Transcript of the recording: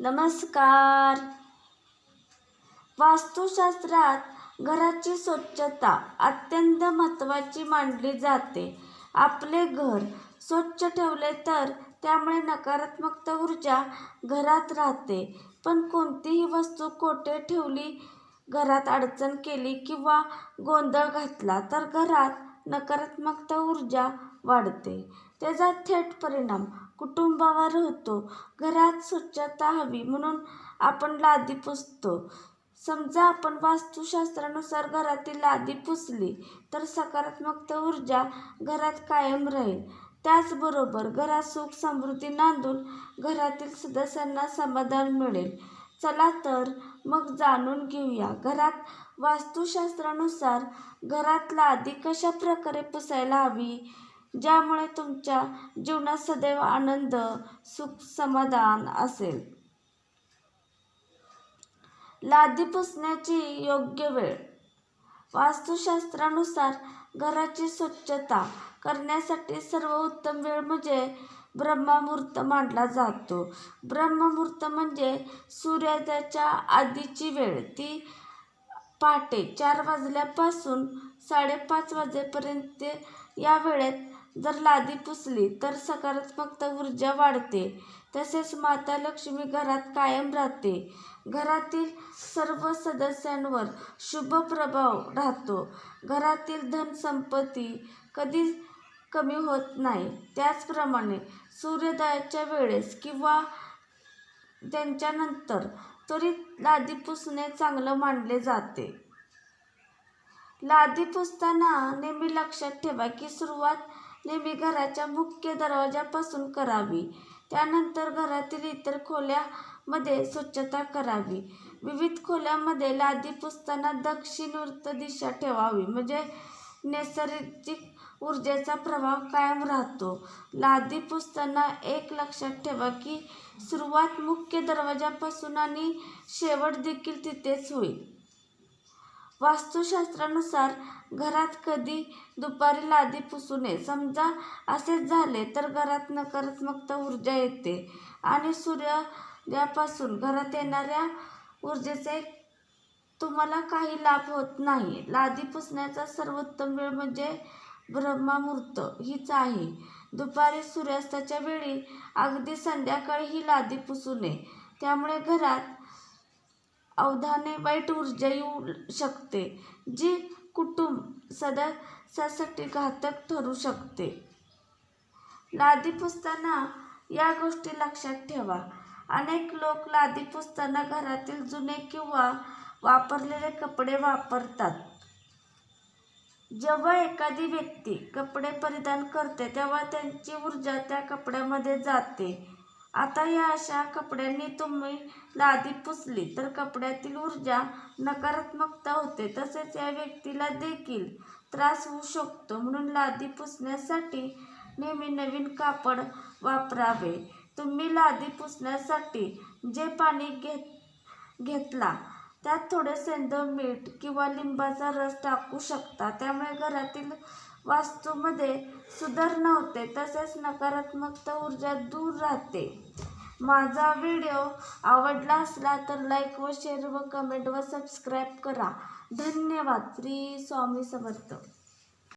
नमस्कार. वास्तुशास्त्रात घराची स्वच्छता अत्यंत महत्त्वाची मानली जाते. आपले घर स्वच्छ ठेवले तर त्यामुळे नकारात्मक ऊर्जा घरात राहते. पण कोणतीही वस्तू कोठे ठेवली घरात अडचण केली किंवा गोंधळ घातला तर घरात नकारात्मकता ऊर्जा वाढते. त्याचा थेट परिणाम कुटुंबावर होतो. घरात स्वच्छता हवी म्हणून आपण लादी पुसतो. समजा आपण वास्तुशास्त्रानुसार घरातील लादी पुसली तर सकारात्मकता ऊर्जा घरात कायम राहील. त्याचबरोबर घरात सुख समृद्धी नांदून घरातील सदस्यांना समाधान मिळेल. चला तर मग जाणून घेऊया. घरात वास्तुशास्त्रानुसार घरात लादी कशा प्रकारे पुसायला हवी ज्यामुळे तुमच्या जीवनात सदैव आनंद सुख समाधान असेल? लादी पुसण्याची योग्य वेळ. वास्तुशास्त्रानुसार घराची स्वच्छता करण्यासाठी सर्वोत्तम वेळ म्हणजे ब्रह्ममुहूर्त मानला जातो. ब्रह्ममुहूर्त म्हणजे सूर्योदयाच्या आधीची वेळ. ती पहाटे चार वाजल्यापासून साडेपाच वाजेपर्यंत या वेळेत जर लादी पुसली तर सकारात्मकता ऊर्जा वाढते. तसेच माता लक्ष्मी घरात कायम राहते. घरातील सर्व सदस्यांवर शुभ प्रभाव राहतो. घरातील धनसंपत्ती कधीच कमी होत नाही. त्याचप्रमाणे सूर्योदयाच्या वेळेस किंवा त्यांच्यानंतर त्वरित लादी पुसणे चांगलं मानले जाते. लादी पुसताना नेहमी लक्षात ठेवा की सुरुवात नेहमी घराच्या मुख्य दरवाजापासून करावी. त्यानंतर घरातील इतर खोल्यामध्ये स्वच्छता करावी. विविध खोल्यांमध्ये लादी पुसताना दक्षिणवृत्त दिशा ठेवावी म्हणजे नैसर्गिक ऊर्जेचा प्रभाव कायम राहतो. लादी पुसताना एक लक्षात ठेवा की सुरुवात मुख्य दरवाजापासून आणि शेवट देखील तिथेच होईल. वास्तुशास्त्रानुसार घरात कधी दुपारी लादी पुसू नये समजा असेच झाले तर घरात नकारात्मकता ऊर्जा येते आणि सूर्योदयापासून घरात येणाऱ्या ऊर्जेचे तुम्हाला काही लाभ होत नाही. लादी पुसण्याचा सर्वोत्तम वेळ म्हणजे ब्रह्ममुहूर्त हीच आहे. दुपारी सूर्यास्ताच्या वेळी अगदी संध्याकाळी ही लादी पुसू नये त्यामुळे घरात अवधाने वाईट ऊर्जा येऊ शकते जी कुटुंब सदस्यासाठी घातक ठरू शकते. लादी पुसताना या गोष्टी लक्षात ठेवा. अनेक लोक लादी पुसताना घरातील जुने किंवा वापरलेले कपडे वापरतात. जेव्हा एखादी व्यक्ती कपडे परिधान करते तेव्हा त्यांची ऊर्जा त्या कपड्यामध्ये जाते. आता या अशा कपड्यांनी तुम्ही लादी पुसली तर कपड्यातील ऊर्जा नकारात्मकता होते. तसेच या व्यक्तीला देखील त्रास होऊ शकतो. म्हणून लादी पुसण्यासाठी नेहमी नवीन कापड वापरावे. तुम्ही लादी पुसण्यासाठी जे पाणी घेत घेतला त्यात थोडे सेंधव मीठ किंवा लिंबाचा रस टाकू शकता. त्यामुळे घरातील वास्तूमध्ये सुधारणा होते तसेच नकारात्मकता ऊर्जा दूर राहते. माझा व्हिडिओ आवडला असला तर लाईक व शेअर व कमेंट व सबस्क्राईब करा. धन्यवाद. श्री स्वामी समर्थ.